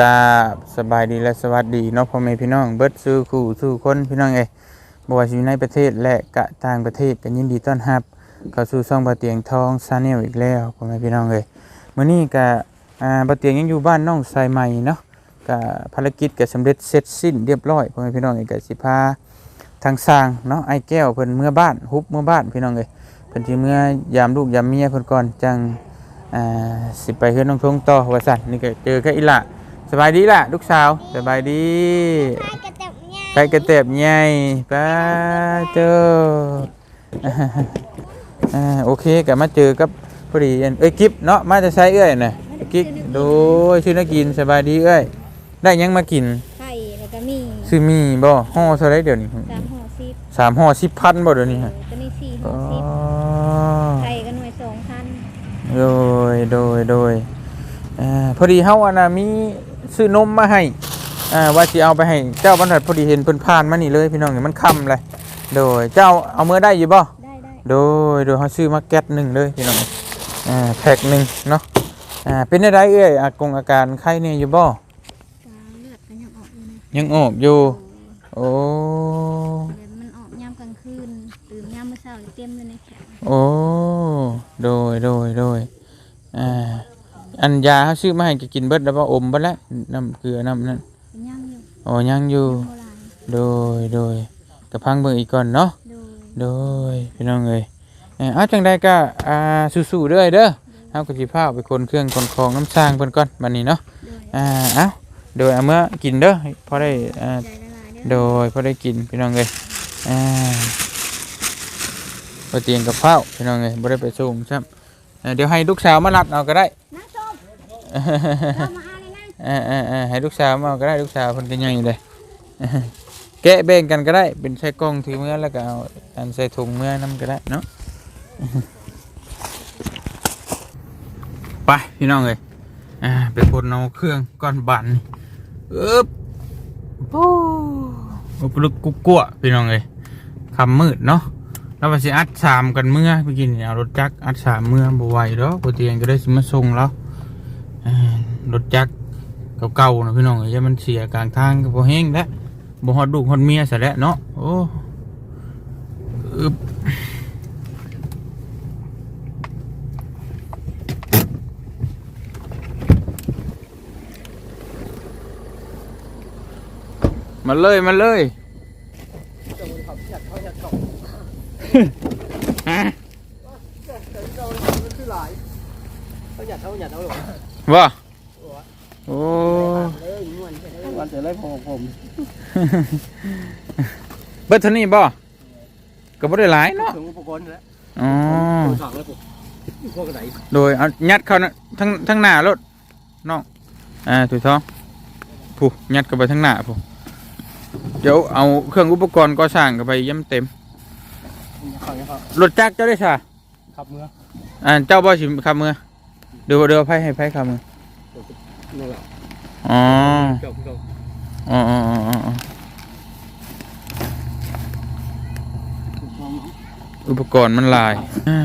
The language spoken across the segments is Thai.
กาสบายดีและสวัสดีเนาะพ่อแม่พี่น้องเบิดสู่คู่สู่คนพี่น้องเอ้ยบ่ว่าสิอยู่ในประเทศและกะต่างประเทศก็ยินดีต้อนรับเข้าสู่ช่องบ่เตียงทองชาแนลอีกแล้วพ่อแม่พี่น้องเอ้ยมื้อนี้ก็อ่าบ่เตียงยังอยู่บ้านน้องสายใหม่เนาะก็ภารกิจก็สำเร็จเสร็จสิ้นเรียบร้อยพ่อแม่พี่น้องเอ้ยก็สิพาทางสร้างเนาะไอ้แก้วเพิ่นเมื่อบ้านฮุบเมื่อบ้านพี่น้องเอ้ยเพิ่นสิเมื่อยามลูกยามเมียเพิ่นก่อนจังอ่าสิไปเฮือนน้องทงต่อว่าซั่นนี่ก็เจอกับอีหละ สบายดีล่ะลูกสาวสบายดีใส่กระเต็บเนี่ยใครกระเต็บใหญ่ป้าเจออ่าโอเคกลับมาเจอกับพอดีอันเอ้ยกิฟเนาะมาจะใช้เอ้ยน่ะกิฟโดยชื่อนักกินสบายดีเอ้ยได้หยังมากินไข่แล้วก็มีซื้อมีบ่ห่อเท่าไรเดี๋ยวนี้สามห่อสิบสามห่อสิบพันบ่เดี๋ยวนี้ฮะตัวนี้สี่ห่อ๋ออสิบไข่ก็หน่วยสองพันโดยโดยโดยอ่าพอดีเฮาอันน่ะมี ซื้อนมมาให้อ่าว่าสิเอาไปให้เจ้าบรรทัดพอดีเห็นเพิ่นผ่านมานี่เลยพี่น้องนี่มันค่ำเลยโดยเจ้าเอามือได้อยู่บ่ได้ได้โดยโดยเขาซื้อมาแก๊สหนึ่งเลยพี่น้องอ่าแพ็คหนึ่งเนาะอ่าเป็นได้ไรเอ้ยอากงอาการไข้เนี่ยอยู่บ่ตาเลือดก็ยังออกอยู่นะยังออกอยู่โอ้เลือดมันออกยามกลางคืนตื่นยามเมื่อเช้านี่เต็มอยู่ในแขนโอ้โดยโดยโดยอ่า อันยาเขาซื้อมาให้ก็กินเบิดแล้วบ่อมเบิดแล้วน้ำเกลือน้ำนั่นเป็นย่างอยู่อ๋อยังอยู่ โบราณโดยโดยกระพังเบิ่งอีกก่อนเนาะ โดยโดยพี่น้องเอ้ยเอ่อเอาจังใดก็อ่าสู้ๆเด้อเด้อเอากระสิพาไปคนเครื่องคนของน้ำสร้างเพิ่นก่อนบัดนี้เนาะ โดยอ่าเอาโดยเอาเมื่อกินเด้อพอได้อ่า ใจละลายเด้อ โดยพอได้กินพี่น้องเอ้ยอ่าบ่เตียงกับข้าวพี่น้องเอ้ยบ่ได้ไปส่งซ้ํเอ่อเดี๋ยวให้ลูกสาวมารับเอาก็ได้น้าส้มเอ่านเออเออเออให้ลูกสาวมาก็ได้ลูกสาวเพิ่นก็ใหญ่เลยแกะแบ่งกันก็ได้ เป็นใส่กล่องถือเมื่อแล้วก็เอาอันใส่ถุงเมื่อนํก็ได้เนาะไปพี่น้องเอ้ยอ่าไปคนเอาเครื่องก้อนบันอึ๊บโอ้โอ้กลุกกุ๊กกัวพี่น้องเอ้ยคำมืดเนาะแล้วว่าสิอัดสามกันเมื่อเมื่อกี้นี่เอารถจักรอัดสามเมื่อบ่ไหวดอกบ่เตียงก็ได้สิมาส่งแล้ว รถจักรเก่าๆนะพี่น้องเอ้ยอย่ามันเสียกลางทางก็บ่แห้งแล้วบ่ฮอดลูกฮอดเมียซะแล้วเนาะโอ้อึ๊บมาเลย มาเลยฮะเขาอยากเขาอยากเอาหรอ ว่าโอ้วันเสร็จแล้วผมผมเบิดเท่านี้บ่ก็บ่ได้หลายเนาะถึงอุปกรณ์แล้วอ๋อสั่งแล้วผมพวกกระไดโดยเอายัดเข้านะทั้งทั้งหน้ารถน้องอ่าถูกต้องผู้ยัดเข้าไปทั้งหน้าผู้เดี๋ยวเอาเครื่องอุปกรณ์ก่อสร้างเข้าไปเยี่ยมเต็มเขาเนี่ยเขารถจักรเจ้าได้ซะขับเมื่ออ่าเจ้าบ่สิขับมือ เดี๋ยวเดี๋ยวไผให้ไผขับมือนี่แหละอ๋อเกี่ยวกับอ๋ออ๋ออ๋ออ๋ออุปกรณ์มันลายอ่า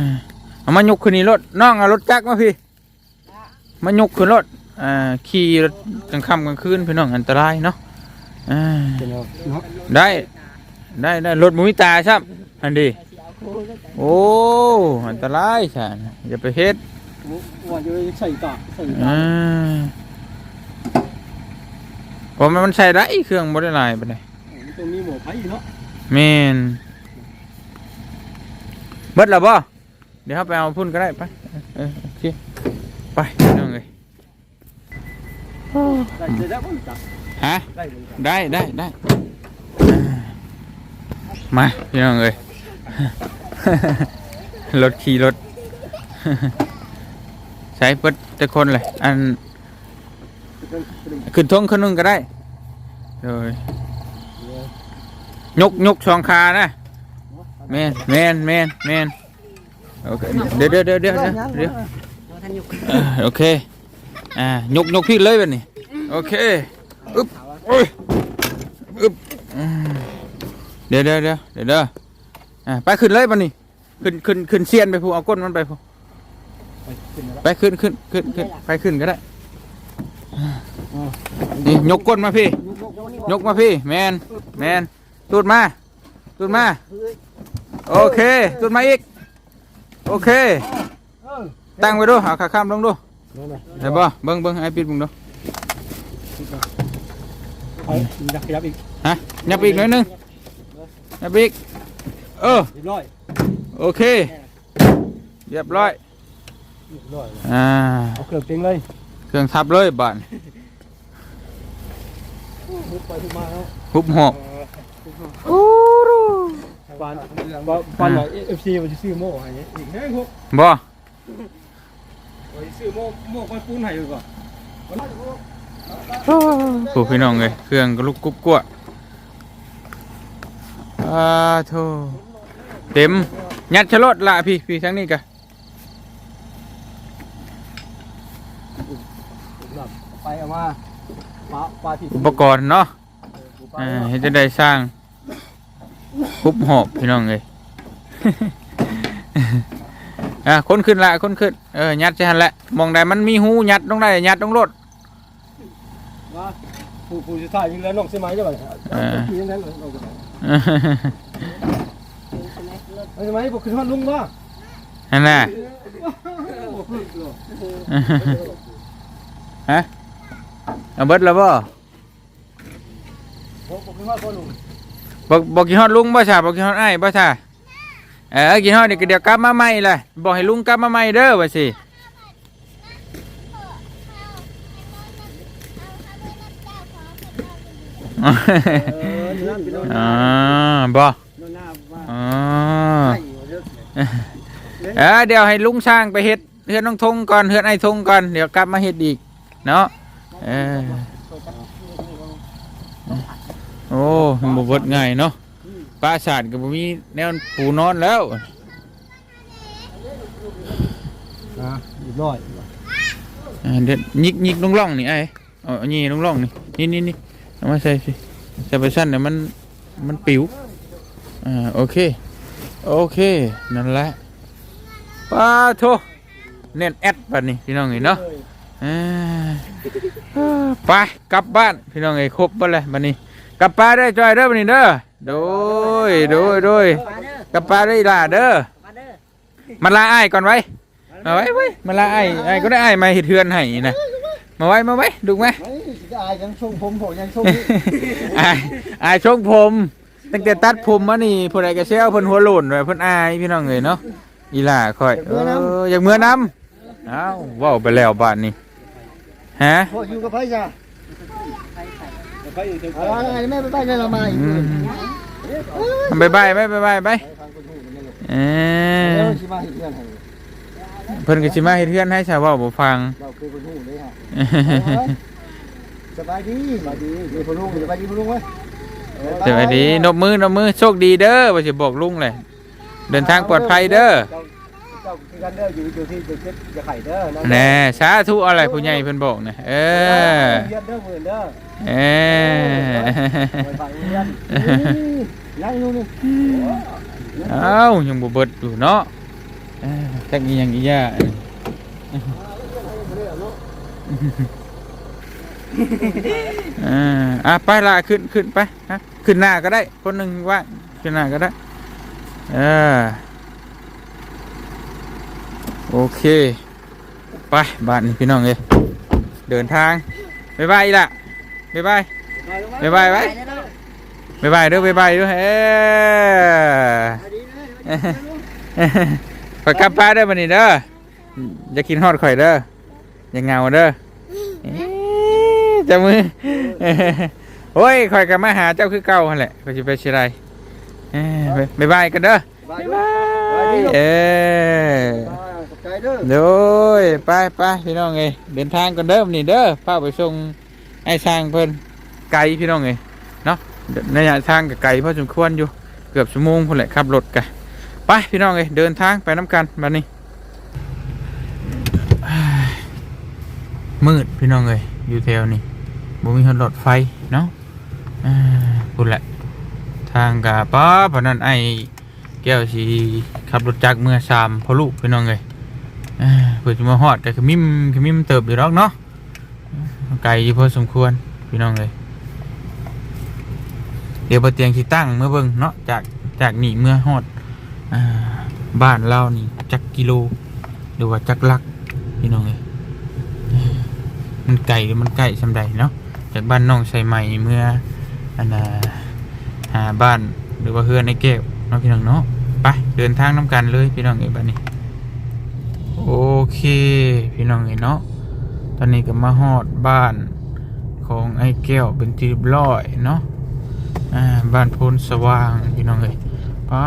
เอามายกขึ้นนี่รถน้องเอารถจักรมาพี่มายกขึ้นรถอ่าขี่รถกลางค่ำกลางคืนพี่น้องอันตรายเนาะอ่าได้ได้ได้รถมุ้ยตาครับอันดีโอ้อันตรายฉันอย่าไปเฮ็ด ว่าจะใส่ตาใส่ตาอ่าผมมันใส่ได้เครื่องบ่ได้หลายปานใดตรงนี้หมอไผ่เนาะแม่นเบิดแล้วบ่เดี๋ยวเราไปเอาพุ่นก็ได้ไปเออโอเคไปน้องเอ้ยได้จะได้บ้างจับฮะได้เลยได้ได้ได้อ่ามาพี่น้องเอ้ยรถขี่รถใช้เปิดแต่คนเลยอันขึ้นทงขึ้นนึงก็ได้โดยยกยกสองขานะแมนแมนแมนแมนโอเคเดี๋ยวเดี๋ยวเดี๋ยวเดี๋ยวเดี๋ยวโอเคอ่ายกยกพี่เลยแบบนี้โอเคอึ๊บโอ้ยอึ๊บเดี๋ยวเดี๋ยวเดี๋ยวเดี๋ยวอ่าไปขึ้นเลยบันนี้ขึ้นขึ้นขึ้นเซียนไปพูเอาก้นมันไปผู้ ไปขึ้นขึ้นขึ้นขึ้นไปขึ้นก็ได้นี่ยกก้นมาพี่ ยกมาพี่ แมนแมนตูดมาตูดมา โอเคตูดมาอีก โอเค ตั้งไว้ดูเอาขาข้ามลงดูได้บ่เบิ่งเบิ่งไอ้ปิดเบิ่งดูไปยักยับอีกฮะยับอีกหน่อยหนึงยับอีกเออเรียบร้อยโอเคเรียบร้อยเรียบร้ อยอ่าเอาเครื่องเต็งเลยเครื่องทับเลยบานมุดไปทุกมาแล้วหุบหอบปานปานหน่อยเอฟซีมันจะซื้อโม่อะไรเงี้ยอีกแห้งพวกบ่ไปซื้อโม่โม่คอยปูนให้ดีกว่าผู้พี่น้องเลยเครื่องก็ลุกกุ๊บกั่วอ่าโธ่เต็มยัดชะลดละพี่พี่ทั้งนี้กะ ไปเอามาปลาปลาที่อุปกรณ์เนาะอ่าเฮ็ดจะได้สร้างคุบหอบพี่น้องเลย อะคนขึ้นละคนขึ้นเออยัดใช่หันแหละมองได้มันมีหูยัดต้องได้ยัดต้องรถว่าผู้ผู้สุดท้ายยิงแล้วน้องใช่ไหมใช่ไหมที่ยังไงน้องใช่ไหมใช่ไหมบอกขึ้นห้องลุงว่านั่นน่ะฮะ เอาเบิดแล้วบ่บอกขึ้นห้องลุงบอกบอกกินฮอดลุงบ่ช่าบอกกินฮอดไอ้ายบ่ช่าเออกินฮอดนี่ก็เดี๋ยวกลับมาใหม่ล่ะบอกให้ลุงกลับมาใหม่เด้อว่าสิเออนั่นเป็นอ๋อบ่นหน้าว่าอ๋อใช่เยอะเออเดี๋ยวให้ลุงสร้างไปเฮ็ดเฮือนน้องทงก่อนเฮือนไอ้ทงก่อนเดี๋ยวกลับมาเฮ็ดอีกเนาะ เออโอ้มันบ่เบิดง่ายเนาะปราสาทก็บ่มีแนวปูนอนแล้วอะอีกร้อยอ่าเดี๋ยวยิกยิกลงร่องนี่ไอ้เอาอันนี้ลงร่องนี่นี่นี่นี่เอามาใส่สิใส่ไปสั้นเดี๋ยวมันมันปิวอ่าโอเคโอเคนั่นแหละป้าโทเน้นแอดบัดนี้พี่น้องเอ้ยเนาะอ่า ไปกลับบ้านพี่น้องเอ้ยครบบ่เลยบัดนี้กลับป้านเด้อจอยเด้อบัดนี้เด้อโดยโดยโดยกลับป้านได้อล่ะเด้อมาลาอ้ายก่อนไว้มาไว้ไว้มาละไอ้ไอ้ก็ได้ไอ้มาเห็ดเทือนให้นะมาไว้มาไว้ดูไหมไม่จะอายยังชงผมผมยังชงไอ้ไอ้ชงผมตั้งแต่ตัดผมมานี่ผู้ใดก็เซลเพิ่นหัวโหล่นไว้เพิ่นอายพี่น้องเอ้ยเนาะอีหล่าค่อยเอออยากเมื่อน้ำอ้าวเว้าไปแล้วบ้านนี้ ฮะพ่ออยู่กับไผ่จ้ะไปอยู่เถอะอะไรแม่ไปไปเนี่ยเรามาอีกอืมบายบายบายบายบายบายเออแล้วชิมาเห็นเพื่อนให้เพิ่นก็สิมาเฮ็ดเทือนให้ชาวเว้าบ่ฟังเราคือคนหูเลยฮะสบายดีสบายดีมีคนหูสบายดีคนหูไหมสวัสดีนบมือนบมือโชคดีเด้อว่าสิบอกลุงเลยเดินทางปลอดภัยเด้อ เจ้าคือกันเด้ออยู่อยู่ที่จะเจ็บจะไข่เด้อแน่สาธุอะไรผู้ใหญ่เพิ่นบอกนะเออเรียนเด้อหมื่นเด้อเออไปฟังเรียนนั่งอยู่นี่เอ้ายังบ่เบิดอยู่เนาะเอ้อจักอีหยังอีหย่าอ่าอะไปละขึ้นขึ้นไปฮะขึ้นหน้าก็ได้ คนหนึ่งว่างขึ้นหน้าก็ได้ เออ โอเค ไปบ้านนี่พี่น้องเลยเดินทางบ๊ายบายอีละบ๊ายบายบ๊ายบายไว้บ๊ายบายเด้อบ๊ายบายเด้อเอ้ข่อยกลับป้านเด้อบันนี้เด้ออย่ากินฮอดข่อยเด้ออย่าเหงาเด้อเอ๊ะจับมือโอ้ยข่อยกลับมาหาเจ้าคือเก่าหั่นแหละข่อยสิไปสิไรเอ้ยบ๊ายบายกันเด้อบ๊ายบ๊ายบาบายยเออขอบ ใจเด้อโดยไปไปพี่น้องเอ้ยเดินทางกันเด้อมนี่เด้อพาไปส่งไอ้ช่างเพิ่นไกลพี่น้องเอ้ยเนาะในระยะทางกับไกลพอสมควรอยู่เกือบชั่วโมงพุ่นแหละขับรถกันไปพี่น้องเอ้ยเดินทางไปน้ำกันบัดนี้มืดพี่น้องเอ้ยอยู่แถวนี้บ่มีหลอดไฟเนาะอุ่นแหละ ทางกาป้าพนันไอ้แก้วสีขับรถจักรเมื่อสามพอลูกพี่น้องเลย เพื่อจะมาฮอดแต่ขมิมขมิมเติบอยู่รอกเนาะไกลอยู่พอสมควรพี่น้องเลยเดี๋ยวบนเตียงที่ตั้งเมื่อเบิ่งเนาะจากจากนี่เมื่อฮอดอบ้านเรานี่จักกิโลหรือว่าจักลักพี่น้องเลยมันไกลหรือมันใกล้สำใดเนาะจากบ้านน้องใส่ใหม่เมื่ออันน่ะหาบ้านหรือว่าเฮือนในแก้วเนาะพี่น้องเนาะไปเดินทางน้ำกันเลยพี่น้องเอ้ยบ้านนี้ เค พี่น้องเอ้ยเนาะ ตอนนี้ก็มาฮอดบ้านของไอ้แก้วเป็นทีบร้อยเนาะบ้านพนสว่างพี่น้องเอ้ยป้า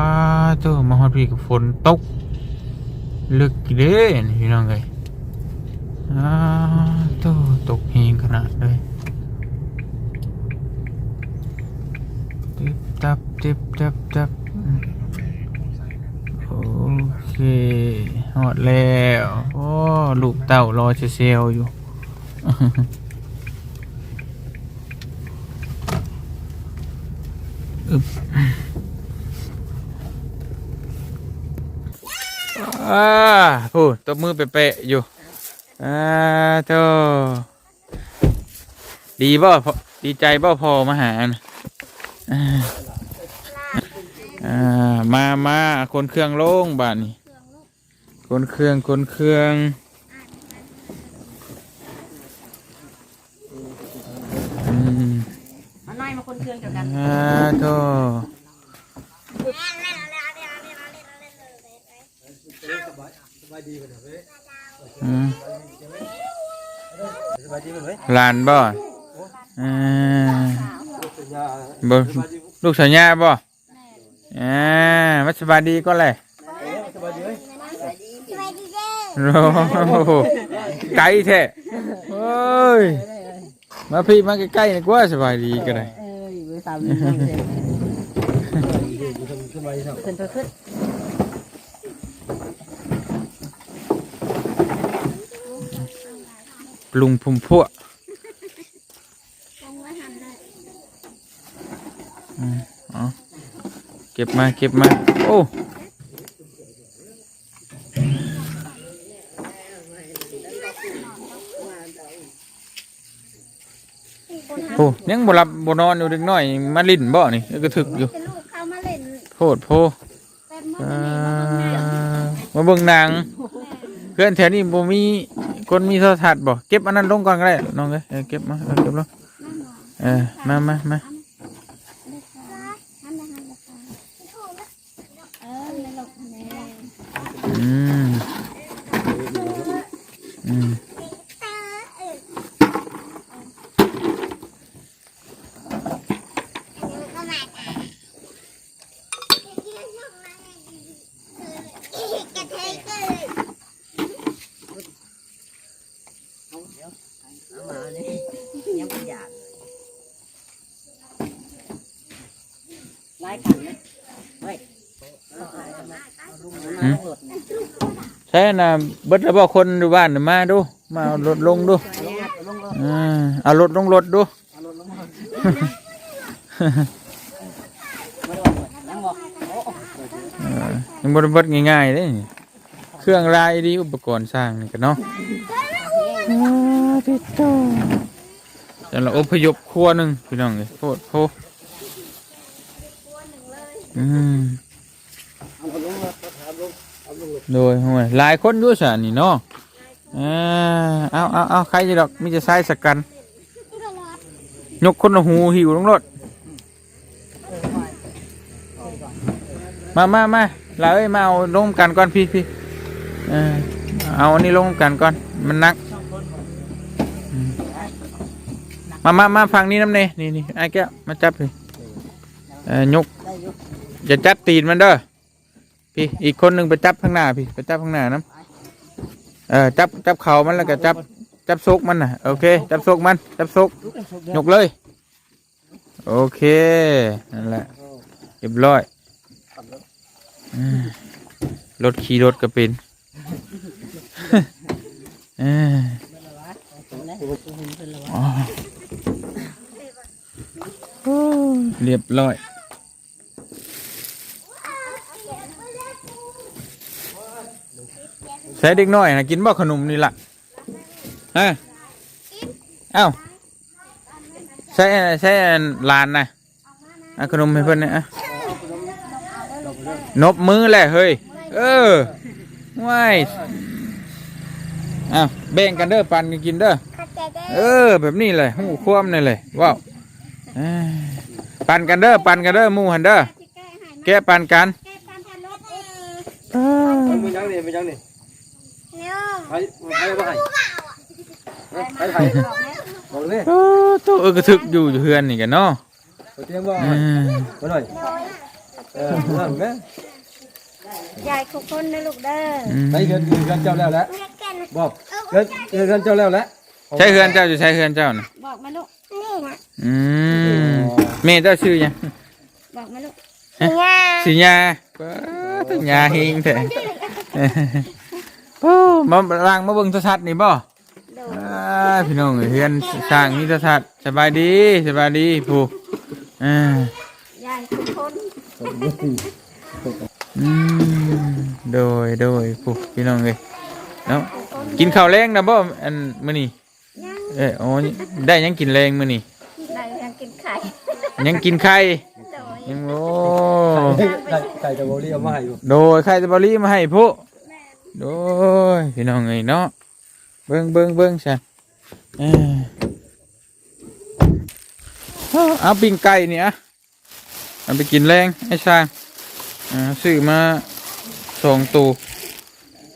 เตัวมาฮอดพี่กับฝนตกลึกเด้นพี่น้องเอ้ยอ่าเตัวตกเฮงขนาดเลยติบตับติบตับตับ เคฮอดแล้วโอ้ลูกเต่ารอเซลอยู่อึบอ่าพูดตบมือเปะๆอยู่อ่าโตดีบ่พอดีใจบ่พอมาหานะอ่ามามาคนเครื่องโล่งบ้านนี่ คนเครื่องคนเครื่องอืมมาหน่อยมาคนเครื่องเดียวกันอ่าโตอืมสบายดีไหมหลานบ่อ่าสัญญาบ่ลูกสัญญาบ่อ่ามัสบายดีก็เลย สบายดีไหม โอ้โห ไกลแท้โอ้ยมาพี่มาใกล้ๆนี่กว่าสบายดีก็ได้เอ้ยเบอร์สามนี่น้องเซนสบายดีครับขึ้นตัวขึ้นปรุงพุ่มพวกคงว่าทำได้อืมเอาเก็บมาเก็บมา โอ้ โอ้ยังบ่หลับบ่นอนอยู่เด็กน้อยมาลิ้นบ่นี่ก็ถึกอยู่เป็นลูกเขามาเล่นโพดโพเป็นมดอ่เป็นเด็กน้องามาเบิ่งหนังเพื่อนแถวนี้บ่มีคนมีโทรทัศน์บ่เก็บอันนั้นลงก่อนก็ได้น้องเอ้ยเออเก็บมาเออเก็บลงเออมามามา เออไม่หลบแน่ อืมอืม嗯เอามาเนี่ยยังไม่อยาก ไล่ขันเลยเฮ้ยเอาอะไรกันนะเอาลุงมาลงรถเนี่ยใช่น่ะเบิดแล้วบ่คนอยู่บ้านน่ะมาดู มาเอารถลงดูเนี่ยลงรถอ่าเอารถลงรถดู เอารถลงรถมาลงรถยังบอกโอ้เออยังบ่ได้เบิดง่ายๆเด้นี่เครื่องรายดีอุปกรณ์สร้างนี่ก็เนาะแต่ละอพยพครัวหนึงพี่น้องเอ้ยโพดโพอืม โดยห่วยหลายคนอยู่สานี่เนาะอ่าเอาเอาเอาใครจะดอกมีจะใช้สักกัน ยกคนหูหิวลงรถมามามาลาเอ้ยมาเอาลงกันก่อนพี่พี่เอาอันนี้ลงกันก่อน มันหนัก มามามาฟังนี้น้ำเนยนี่นี่ไอ้แก้วมาจับเออยก อย่าจับตีนมันเด้อพี่อีกคนหนึ่งไปจับข้างหน้าพี่ไปจับข้างหน้าน้ำเออจับจับเข่ามันแล้วก็จับจับซกมันนะโอเค จับซกมัน จับซกยกเลย โอเคนั่นแหละเรียบร้อยรถขี่รถก็เป็นเออเรียบร้อย ใช้เด็กน้อยนะกินบ่ขนมนี่ล่ะฮะเอ้าใช่ใช่ลานนะเอาขนมให้เพิ่นนะอะนบมือแหละเฮ้ย เออว้ายเอ้าแบ่งกันเด้อปันกันกินเด้อเออ แบบนี้เลยหูควมนี่เลยว้าวเอ้ยปันกันเด้อปันกันเด้อหมู่หันเด้อแกะปันกันมันเป็นยังนี่เป็นยังนี่ ใครใครมาให้ใครให้บอกเลยโอ้ตัวเออกระทึกอยู่อยู่เฮือนนี่กันเนาะเตรียมว่าอืมมาหน่อยเออนั่นแม่ยายทุกคนนะลูกเด้ออืมใช้เงินเงินเจ้าแล้วแหละบอกเงินเงินเจ้าแล้วแหละ ใช้เฮือนเจ้าอยู่ใช้เฮือนเจ้าน่ะบอกมาลูกนี่นะอืมแม่เจ้าชื่อหยังบอกมาลูกสิญาป้าตัญญาเฮงแท้ โอ้มาล้างมาเบิ่งโทรทัศน์นี่บ่โดดอ่าพี่น้องเอ้ยเฮือนสร้างนี่โทรทัศน์สบายดีสบายดีผู้อ่ายายทุกคนอืมโดยโดยผู้พี่น้องเอ้ยเนาะกินข้าวแรงนะบ่อันมื้อนี้ยังเอ้ยโอ้ยได้หยังกินแรงมื้อนี้ได้ยังกินไข่ยังกินไข่โดยยังโอ้ ไก่ไก่จะบริเอามาให้อยู่โดยไข่ตะบอรี่มาให้ผู้ โดยพี่น้องเอ้ยเนาะเบิ่งเบิ่งเบิ่งซะเอ้ยเอาเอาปิ้งไก่เนี่อะเอาไปกินแรงไอ้ช่างซื้อมาสองตัว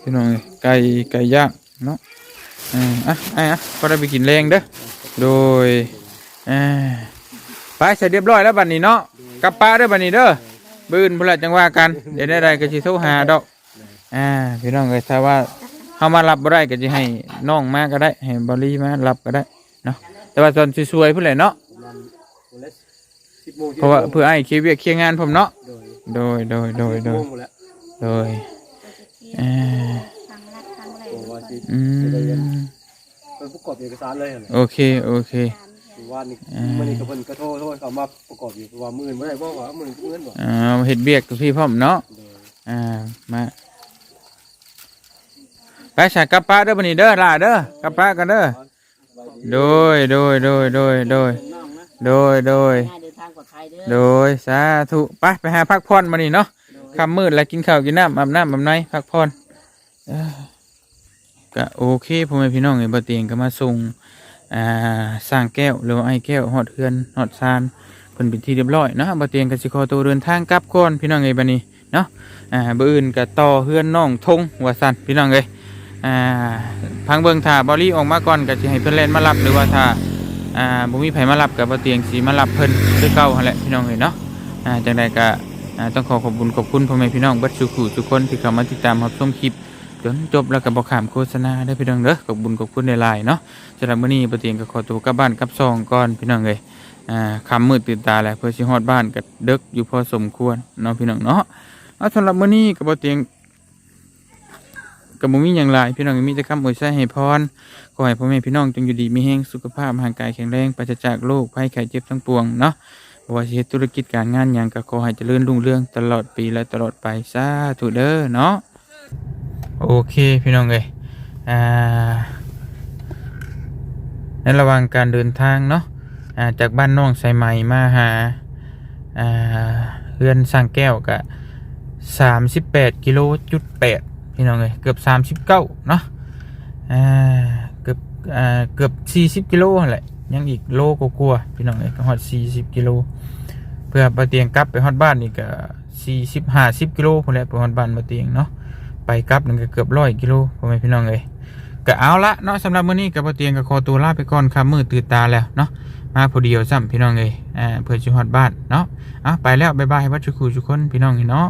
พี่น้องไก่ไก่ย่างเนาะอะไอ้อะก็ได้ไปกินแรงเด้อโดยไปเสร็จเรียบร้อยแล้วบัดนี้เนาะกับป้าเด้อบัดนี้เด้อบืนพุ่นละจังว่ากันเดี๋ยวได้ใดก็สิโทรหาดอก อ่าพี่น้องเอ้ยถ้าว่าเฮามารับบ่ได้ก็สิให้น้องมาก็ได้ให้บริมารับก็ได้เนาะแต่ว่าตอนสวยๆพุ่นแหละเนาะสิบโมงเพราะว่าเพื่อให้เคลียร์เวียกเคลียร์งานผมเนาะโดยโดยโดยโดยโดยหมดแล้วโดยอ่าทางรักทางแหลบอกว่าสิอืมเป็นประกอบเอกสารเลยเหรอโอเคโอเคว่านี่มันนี่ก็เพิ่นก็โทษโทษเขามาประกอบอยู่ว่ามื่นบ่ได้บ่ว่ามื่นเงินบ่อ่าเฮ็ดเวียกกับพี่พ่อมเนาะโดยอ่ามา ไปสากกลับป้าเด้อบัดนี้เด้อล่าเด้อกลับป้ากันเด้อโดยโดยโดยโดยโดยน้องนะโดยโดยง่ายเดินทางปลอดภัยเด้อโดยสาธุไปไปหาพักผ่อนมานี่เนาะค่ำมืดแล้วกินข้าวกินน้ำอาบน้ำอาบในพักผ่อนเอ้อก็โอเคพ่อแม่พี่น้องไอ้บ่เตียงก็มาส่งอ่าสร้างแก้วหรือว่าไอ้แก้วฮอดเฮือนฮอดซานเพิ่นเป็นที่เรียบร้อยเนาะบ่เตียงก็สิขอตัวเดินทางกลับก่อนพี่น้องเอ้ยบัดนี้เนาะอ่าบ่อื่นก็ต่อเฮือนน้องทงว่าซั่นพี่น้องเอ้ย อ่าพังเบิงถ้าบอลี่ออกมาก่อนก็สิให้เพิ่นแล่นมารับหรือว่าถ้าอ่าบ่มีไผมารับกับบเตียงสีมารับเพิ่นคือเก่าหั่นแหละพี่น้องเอ้ยเนาะอ่าจังใดก็อ่าต้องขอขอบคุณขอบคุณพ่อแม่พี่น้องเบิดสุขุทุกคนที่เข้ามาติดตามรับชมคลิปจนจบแล้วก็บ่ข้ามโฆษณาได้อพี่น้องเด้อขอบคุณขอบคุณในไลน์เนาะสำหรับมื้อนี้บเตียงก็ขอตัวกลับบ้านกลับซองก่อนพี่น้องเอ้ยอ่าค่ำมืดตื่นตาแล้วเพื่อสิฮอดบ้านก็ดึกอยู่พอสมควรเนาะพี่น้องเนาะเอาสำหรับมื้อนี้ก็บ่เตียง ก็บ่มีหยังหลายพี่น้องมีแต่คำอวยใส่ให้พรขอให้พ่อแม่พี่น้องจงอยู่ดีมีแห้งสุขภาพร่างกายแข็งแรงปราศจากโรคภัยไข้เจ็บทั้งปวงเนาะบ่ว่าสิเฮ็ดธุรกิจการงานหยังก็ขอให้เจริญรุ่งเรืองตลอดปีและตลอดไปสาธุเด้อเนาะโอเคพี่น้องเอ้ยอ่าในระหว่างการเดินทางเนาะอ่าจากบ้านน้องไซไหมมาหาอ่าเฮือนสร้างแก้วก็38กิโลจุดแปด พี่น้องเอ้ยเกือบ39เนาะเกือบเกือบสี่สิบกิโลนั่นแหละยังอีกโลกกลัวพี่น้องเอ้ยก็ฮอดสี่สิบกิโลเพื่อมาเตียงกลับไปฮอดบ้านนี่ก็สี่สิบห้าสิบกิโลพอแล้วไปฮอดบ้านมาเตียงเนาะไปกลับนั่นก็เกือบร้อยกิโลพ่อแม่พี่น้องเอ้ยก็เอาละเนาะสำหรับมื้อนี้กับมาเตียงก็ขอตัวลาไปก่อนครับมือตื่นตาแล้วเนาะมาพอเดียวซ้ำพี่น้องเอ้ยอ่าเพื่อจะฮอดบ้านเนาะเอาไปแล้วบ๊ายบายวัดชุกคูทุกคนพี่น้องเนาะ